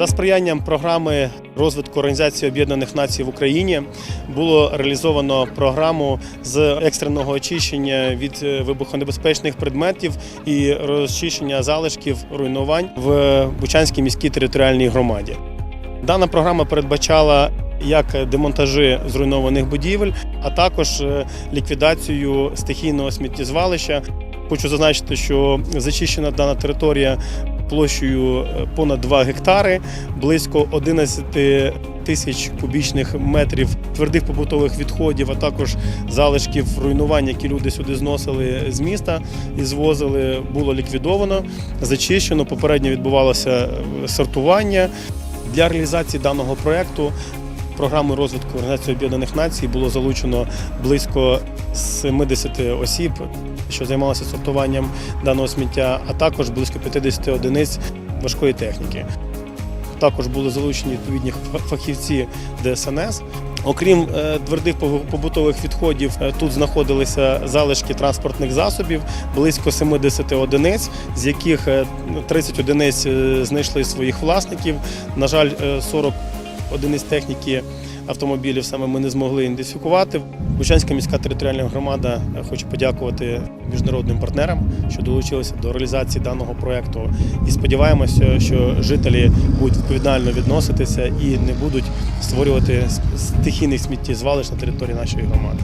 За сприянням програми розвитку Організації Об'єднаних Націй в Україні було реалізовано програму з екстреного очищення від е, вибухонебезпечних предметів і розчищення залишків руйнувань в Бучанській міській територіальній громаді. Дана програма передбачала як демонтажі зруйнованих будівель, а також е, ліквідацію стихійного сміттєзвалища. Хочу зазначити, що зачищена дана територія площею е, понад 2 гектари, близько 11 тисяч кубічних метрів твердих побутових відходів, а також залишків руйнувань, які люди сюди зносили з міста і звозили, було ліквідовано, зачищено. Попередньо відбувалося е, сортування. Для реалізації даного проєкту програми розвитку Організації Об'єднаних Націй було залучено близько 70 осіб, що займалися сортуванням даного сміття, а також близько 50 одиниць важкої техніки. Також були залучені відповідні фахівці ДСНС. Окрім е, твердих побутових відходів, е, тут знаходилися залишки транспортних засобів, близько 70 одиниць, з яких е, 30 одиниць е, знайшли своїх власників. На жаль, е, 40 одиниць техніки автомобілів саме ми не змогли ідентифікувати. Бучанська міська територіальна громада е, хоче подякувати міжнародним партнерам, що долучилися до реалізації даного проєкту. І сподіваємося, що жителі будуть відповідально відноситися і не будуть створювати стихійних сміттєзвалищ на території нашої громади.